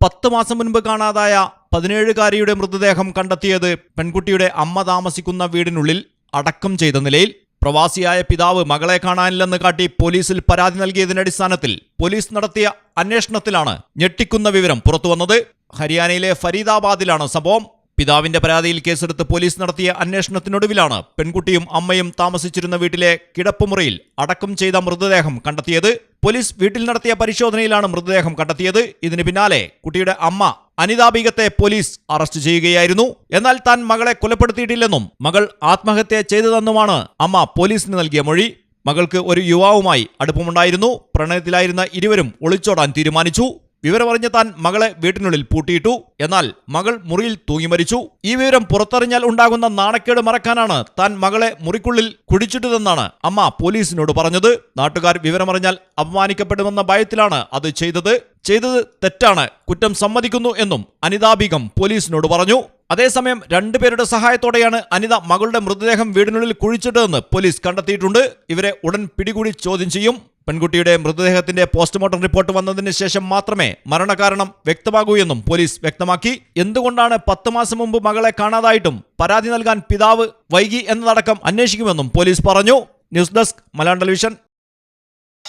പത്ത് മാസം മുൻപ് കാണാതായ പതിനേഴുകാരിയുടെ മൃതദേഹം കണ്ടെത്തിയത് പെൺകുട്ടിയുടെ അമ്മ താമസിക്കുന്ന വീടിനുള്ളിൽ അടക്കം ചെയ്ത നിലയിൽ പ്രവാസിയായ പിതാവ് മകളെ കാണാനില്ലെന്ന് കാട്ടി പോലീസിൽ പരാതി നൽകിയതിന്റെ അടിസ്ഥാനത്തിൽ പോലീസ് നടത്തിയ അന്വേഷണത്തിലാണ് ഞെട്ടിക്കുന്ന വിവരം പുറത്തുവന്നത്. ഹരിയാനയിലെ ഫരീദാബാദിലാണ് സംഭവം. പിതാവിന്റെ പരാതിയിൽ കേസെടുത്ത് പോലീസ് നടത്തിയ അന്വേഷണത്തിനൊടുവിലാണ് പെൺകുട്ടിയും അമ്മയും താമസിച്ചിരുന്ന വീട്ടിലെ കിടപ്പുമുറിയിൽ അടക്കം ചെയ്ത മൃതദേഹം കണ്ടെത്തിയത്. പോലീസ് വീട്ടിൽ നടത്തിയ പരിശോധനയിലാണ് മൃതദേഹം കണ്ടെത്തിയത്. ഇതിന് പിന്നാലെ കുട്ടിയുടെ അമ്മ അനിതാ പോലീസ് അറസ്റ്റ് ചെയ്യുകയായിരുന്നു. എന്നാൽ താൻ മകളെ കൊലപ്പെടുത്തിയിട്ടില്ലെന്നും മകൾ ആത്മഹത്യ ചെയ്തതെന്നുമാണ് അമ്മ പോലീസിന് നൽകിയ മൊഴി. മകൾക്ക് ഒരു യുവാവുമായി അടുപ്പമുണ്ടായിരുന്നു. പ്രണയത്തിലായിരുന്ന ഇരുവരും ഒളിച്ചോടാൻ തീരുമാനിച്ചു. വിവരമറിഞ്ഞ താൻ മകളെ വീട്ടിനുള്ളിൽ പൂട്ടിയിട്ടു. എന്നാൽ മകൾ മുറിയിൽ തൂങ്ങി മരിച്ചു. ഈ വിവരം പുറത്തറിഞ്ഞാൽ ഉണ്ടാകുന്ന നാണക്കേട് മറക്കാനാണ് താൻ മകളെ മുറിക്കുള്ളിൽ കുടിച്ചിട്ടതെന്നാണ് അമ്മ പോലീസിനോട് പറഞ്ഞത്. നാട്ടുകാർ വിവരമറിഞ്ഞാൽ അപമാനിക്കപ്പെടുമെന്ന ഭയത്തിലാണ് അത് ചെയ്തത്. ചെയ്തത് തെറ്റാണ്. കുറ്റം സമ്മതിക്കുന്നു എന്നും അനിതാബീഗം പോലീസിനോട് പറഞ്ഞു. അതേസമയം രണ്ടുപേരുടെ സഹായത്തോടെയാണ് അനിത മകളുടെ മൃതദേഹം വീടിനുള്ളിൽ കുഴിച്ചിട്ടതെന്ന് പോലീസ് കണ്ടെത്തിയിട്ടുണ്ട്. ഇവരെ ഉടൻ പിടികൂടി ചോദ്യം ചെയ്യും. പെൺകുട്ടിയുടെ മൃതദേഹത്തിന്റെ പോസ്റ്റ്മോർട്ടം റിപ്പോർട്ട് വന്നതിന് ശേഷം മാത്രമേ മരണകാരണം വ്യക്തമാകൂ എന്നും പോലീസ് വ്യക്തമാക്കി. എന്തുകൊണ്ടാണ് പത്ത് മാസം മുമ്പ് മകളെ കാണാതായിട്ടും പരാതി നൽകാൻ പിതാവ് വൈകി എന്നതടക്കം അന്വേഷിക്കുമെന്നും പോലീസ് പറഞ്ഞു. News desk Malayalam television.